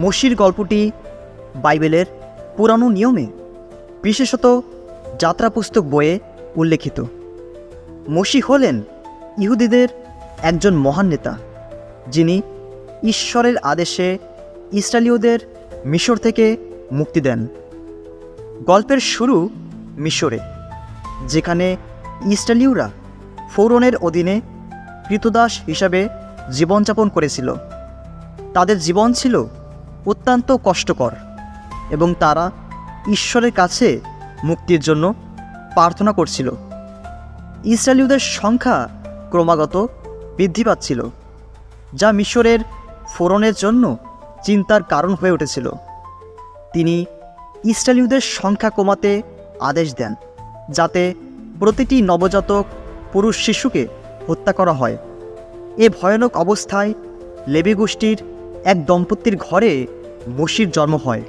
মসির গল্পটি বাইবেলের পুরানো নিয়মে, বিশেষত যাত্রা পুস্তক বইয়ে উল্লেখিত। মসি হলেন ইহুদিদের একজন মহান নেতা, যিনি ঈশ্বরের আদেশে ইসরায়েলীয়দের মিশর থেকে মুক্তি দেন। গল্পের শুরু মিশরে, যেখানে ইসরায়েলীয়রা ফৌরনের অধীনে কৃতদাস হিসাবে জীবনযাপন করেছিল। তাদের জীবন ছিল অত্যন্ত কষ্টকর এবং তারা ঈশ্বরের কাছে মুক্তির জন্য প্রার্থনা করছিল। ইসরায়েলীয়দের সংখ্যা ক্রমাগত বৃদ্ধি পাচ্ছিল, যা মিশরের ফোরনের জন্য চিন্তার কারণ হয়ে উঠেছিল। তিনি ইসরায়েলীয়দের সংখ্যা কমাতে আদেশ দেন, যাতে প্রতিটি নবজাতক পুরুষ শিশুকে হত্যা করা হয়। এ ভয়ানক অবস্থায় লেবি গোষ্ঠীর এক দম্পতির ঘরে মসির জন্ম হয়।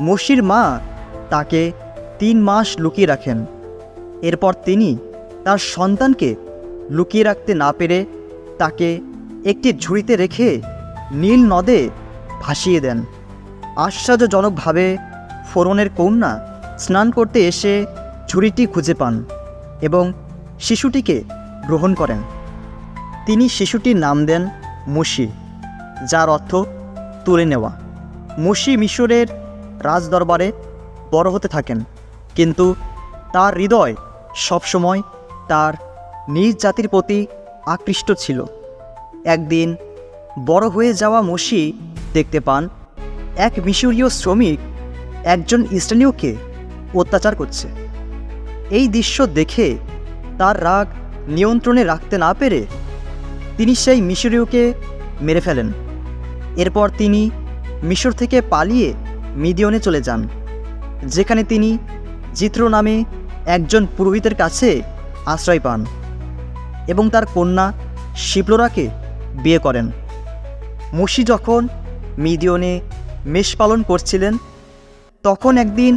মসির মা তাকে তিন মাস লুকিয়ে রাখেন। এরপর তিনি তার সন্তানকে লুকিয়ে রাখতে না পেরে তাকে একটি ঝুড়িতে রেখে নীল নদে ভাসিয়ে দেন। আশ্চর্যজনকভাবে ফোরনের কন্যা স্নান করতে এসে ঝুড়িটি খুঁজে পান এবং শিশুটিকে গ্রহণ করেন। তিনি শিশুটির নাম দেন মুশি যার অর্থ তুলে নেওয়া। মুশি মিশরের রাজদরবারে বড় হতে থাকেন। কিন্তু তার হৃদয় সবসময় তার নিজ জাতির প্রতি আকৃষ্ট ছিল। একদিন বড় হয়ে যাওয়া মসি দেখতে পান এক মিশরীয় শ্রমিক একজন ইসরায়েলীয়কে অত্যাচার করছে। এই দৃশ্য দেখে তার রাগ নিয়ন্ত্রণে রাখতে না পেরে তিনি সেই মিশরীয়কে মেরে ফেলেন। এরপর তিনি মিশর থেকে পালিয়ে মিদিয়নে চলে যান, যেখানে তিনি জিত্র নামে একজন পুরোহিতের কাছে আশ্রয় পান এবং তার কন্যা শিপ্লোরাকে বিয়ে করেন। মুশি যখন মিদিয়নে মেষ পালন করছিলেন, তখন একদিন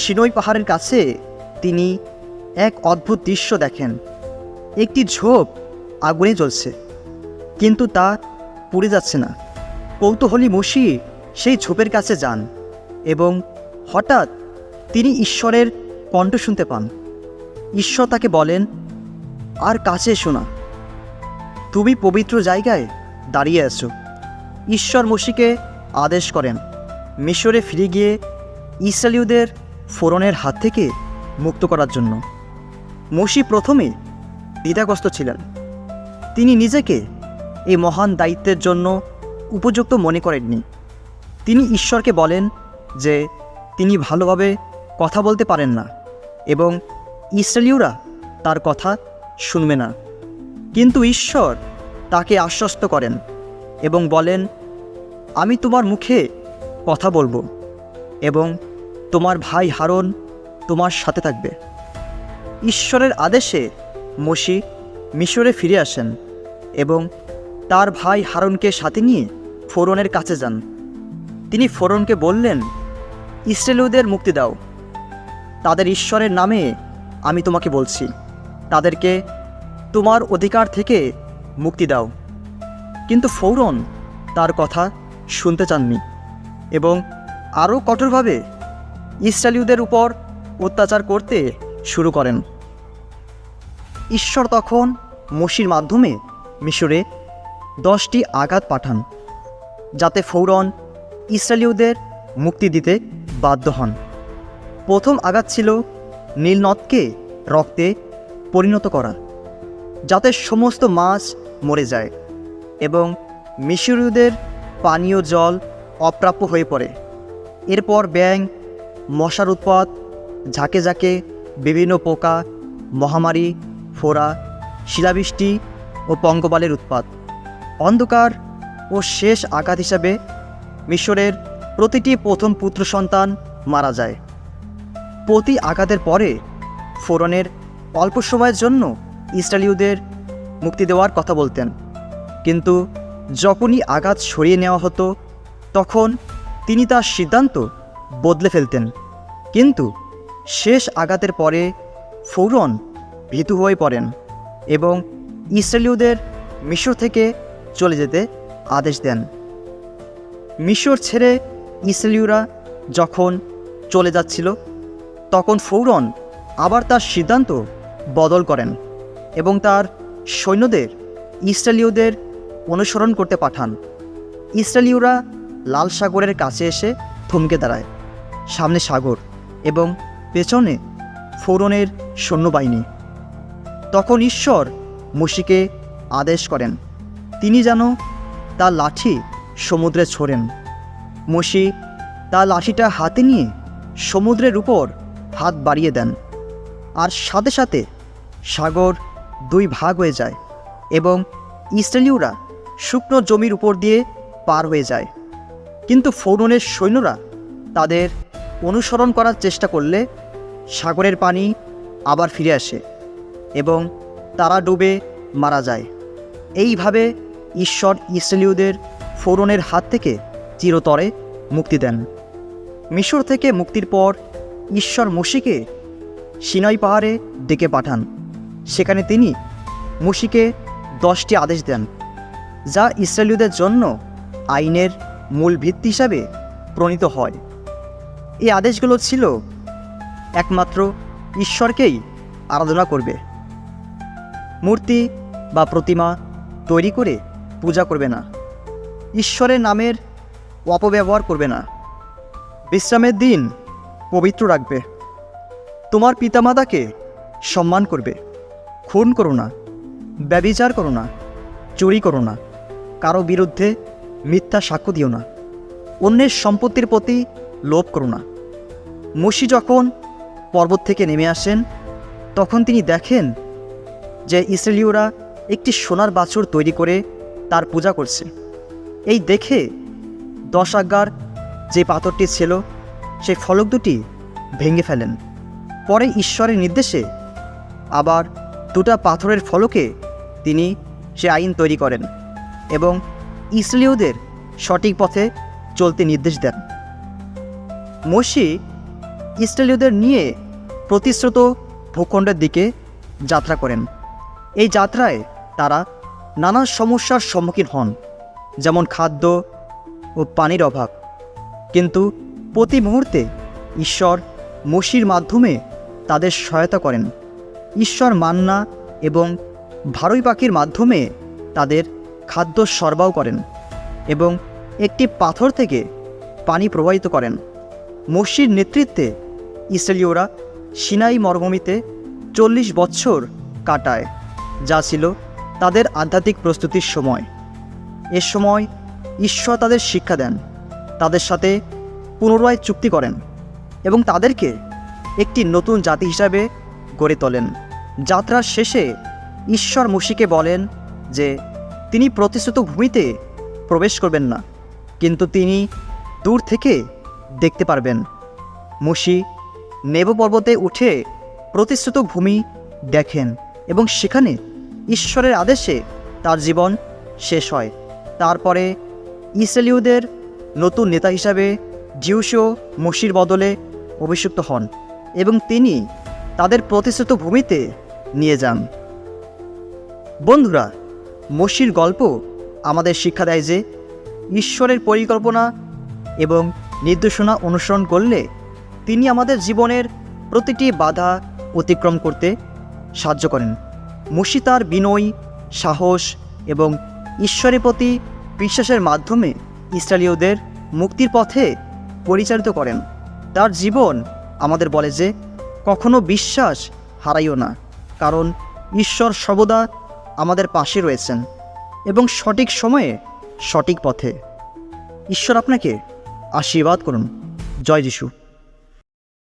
সিনই পাহাড়ের কাছে তিনি এক অদ্ভুত দৃশ্য দেখেন। একটি ঝোপ আগুনে জ্বলছে, কিন্তু তা পুড়ে যাচ্ছে না। কৌতূহলী মসি সেই ঝোপের কাছে যান এবং হঠাৎ তিনি ঈশ্বরের কণ্ঠ শুনতে পান। ঈশ্বর তাকে বলেন, আর কাছে এসো না। তুমি পবিত্র জায়গায় দাঁড়িয়ে আছো। ঈশ্বর মসিকে আদেশ করেন, মিশরে ফিরে গিয়ে ইসরায়েলীয়দের ফোরনের হাত থেকে মুক্ত করার জন্য। মসি প্রথমে দ্বিধাগ্রস্ত ছিলেন। তিনি নিজেকে এই মহান দায়িত্বের জন্য উপযুক্ত মনে করেননি। তিনি ঈশ্বরকে বলেন যে তিনি ভালোভাবে কথা বলতে পারেন না এবং ইসরায়েলীয়রা তার কথা শুনবে না। কিন্তু ঈশ্বর তাকে আশ্বস্ত করেন এবং বলেন, আমি তোমার মুখে কথা বলব এবং তোমার ভাই হারন তোমার সাথে থাকবে। ঈশ্বরের আদেশে মসি মিশরে ফিরে আসেন এবং তার ভাই হারনকে সাথে নিয়ে ফোরনের কাছে যান। তিনি ফোরনকে বললেন ইসরায়েলীয়দের মুক্তি দাও। তাদের ঈশ্বরের নামে আমি তোমাকে বলছি। তাদেরকে তোমার অধিকার থেকে মুক্তি দাও। কিন্তু ফৌরন তার কথা শুনতে চাননি এবং আরও কঠোরভাবে ইসরায়েলীয়দের উপর অত্যাচার করতে শুরু করেন। ঈশ্বর তখন মসির মাধ্যমে মিশরে দশটি আঘাত পাঠান, যাতে ফৌরন ইসরায়েলীয়দের মুক্তি দিতে বাধ্য হন। প্রথম আঘাত ছিল নীলনদকে রক্তে পরিণত করা, যাতে সমস্ত মাছ মরে যায় এবং মিশরীয়দের পানীয় জল অপ্রাপ্য হয়ে পড়ে। এরপর ব্যাং মশার উৎপাত, ঝাঁকে ঝাঁকে বিভিন্ন পোকা, মহামারী, ফোড়া, শিলাবৃষ্টি ও পঙ্গপালের উৎপাত। অন্ধকার ও শেষ আঘাত হিসাবে মিশরের প্রতিটি প্রথম পুত্র সন্তান মারা যায়। প্রতি আঘাতের পরে ফোরনের অল্প সময়ের জন্য ইসরায়েলীয়দের মুক্তি দেওয়ার কথা বলতেন। কিন্তু যখনই আঘাত সরিয়ে নেওয়া হতো, তখন তিনি তার সিদ্ধান্ত বদলে ফেলতেন। কিন্তু শেষ আঘাতের পরে ফৌরন ভীতু হয়ে পড়েন এবং ইসরায়েলীয়দের মিশর থেকে চলে যেতে আদেশ দেন। মিশর ছেড়ে ইসরায়েলীয়রা যখন চলে যাচ্ছিল, তখন ফৌরন আবার তার সিদ্ধান্ত বদল করেন এবং তার সৈন্যদের ইসরায়েলীয়দের অনুসরণ করতে পাঠান। ইসরায়েলীয়রা লাল সাগরের কাছে এসে থমকে দাঁড়ায়, সামনে সাগর এবং পেছনে ফৌরনের সৈন্যবাহিনী। তখন ঈশ্বর মুশিকে আদেশ করেন, তিনি যেন তার লাঠি সমুদ্রে ছোড়েন। মুশি তা লাঠিটা হাতে নিয়ে সমুদ্রের উপর হাত বাড়িয়ে দেন। আর সাথে সাথে সাগর দুই ভাগ হয়ে যায় এবং ইসরায়েলীয়রা শুকনো জমির উপর দিয়ে পার হয়ে যায়। কিন্তু ফৌরনের সৈন্যরা তাদের অনুসরণ করার চেষ্টা করলে সাগরের পানি আবার ফিরে আসে এবং তারা ডুবে মারা যায়। এইভাবে ঈশ্বর ইসরায়েলীয়দের ফৌরনের হাত থেকে চিরতরে মুক্তি দেন। মিশর থেকে মুক্তির পর ঈশ্বর মুশিকে সিনাই পাহাড়ে ডেকে পাঠান। সেখানে তিনি মুশিকে দশটি আদেশ দেন, যা ইসরায়েলীয়দের জন্য আইনের মূল ভিত্তি হিসাবে প্রণীত হয়। এই আদেশগুলো ছিল একমাত্র ঈশ্বরকেই আরাধনা করবে। মূর্তি বা প্রতিমা তৈরি করে পূজা করবে না। ঈশ্বরের নামের অপব্যবহার করবে না। বিশ্রামের দিন পবিত্র রাখবে। তোমার পিতামাতাকে সম্মান করবে। খুন করো না ব্যবিচার করো না, চুরি করো না, কারও বিরুদ্ধে মিথ্যা সাক্ষ্য দিও না, অন্যের সম্পত্তির প্রতি লোভ করো না। মুশি যখন পর্বত থেকে নেমে আসেন, তখন তিনি দেখেন যে ইসরায়েলীয়রা একটি সোনার বাছুর তৈরি করে তার পূজা করছে। এই দেখে দশ আজ্ঞার যে পাথরটি ছিল, সেই ফলক দুটি ভেঙে ফেলেন। পরে ঈশ্বরের নির্দেশে আবার দুটা পাথরের ফলকে তিনি সে আইন তৈরি করেন এবং ইসরায়েলীয়দের সঠিক পথে চলতে নির্দেশ দেন। মসি ইসরায়েলীয়দের নিয়ে প্রতিশ্রুত ভূখণ্ডের দিকে যাত্রা করেন। এই যাত্রায় তারা নানা সমস্যার সম্মুখীন হন। যেমন খাদ্য ও পানির অভাব। কিন্তু প্রতি মুহূর্তে ঈশ্বর মসির মাধ্যমে তাদের সহায়তা করেন। ঈশ্বর মান্না এবং ভারই পাখির মাধ্যমে তাদের খাদ্য সরবরাহ করেন এবং একটি পাথর থেকে পানি প্রবাহিত করেন। মসির নেতৃত্বে ইসরায়েলীয়রা সিনাই মরুভূমিতে চল্লিশ বছর কাটায়, যা ছিল তাদের আধ্যাত্মিক প্রস্তুতির সময়। এ সময় ঈশ্বর তাদের শিক্ষা দেন, তাদের সাথে পুনরায় চুক্তি করেন এবং তাদেরকে একটি নতুন জাতি হিসাবে গড়ে তোলেন। যাত্রার শেষে ঈশ্বর মুশিকে বলেন যে, তিনি প্রতিশ্রুত ভূমিতে প্রবেশ করবেন না, কিন্তু তিনি দূর থেকে দেখতে পারবেন। মুশি নেব পর্বতে উঠে প্রতিশ্রুত ভূমি দেখেন এবং সেখানে ঈশ্বরের আদেশে তার জীবন শেষ হয়। তারপরে ইসরায়েলীয়দের নতুন নেতা হিসাবে জিউসও মসির বদলে অভিষিক্ত হন এবং তিনি তাদের প্রতিশ্রুত ভূমিতে নিয়ে যান। বন্ধুরা, মসির গল্প আমাদের শিক্ষা দেয় যে ঈশ্বরের পরিকল্পনা এবং নির্দেশনা অনুসরণ করলে তিনি আমাদের জীবনের প্রতিটি বাধা অতিক্রম করতে সাহায্য করেন। মুশি তার বিনয়, সাহস এবং ঈশ্বরের প্রতি বিশ্বাসের মাধ্যমে ইসরায়েলীয়দের মুক্তির পথে পরিচালিত করেন। তার জীবন আমাদের বলে যে, কখনো বিশ্বাস হারাইও না, কারণ ঈশ্বর সর্বদা আমাদের পাশে রয়েছেন এবং সঠিক সময়ে সঠিক পথে। ঈশ্বর আপনাকে আশীর্বাদ করুন। জয় যিশু।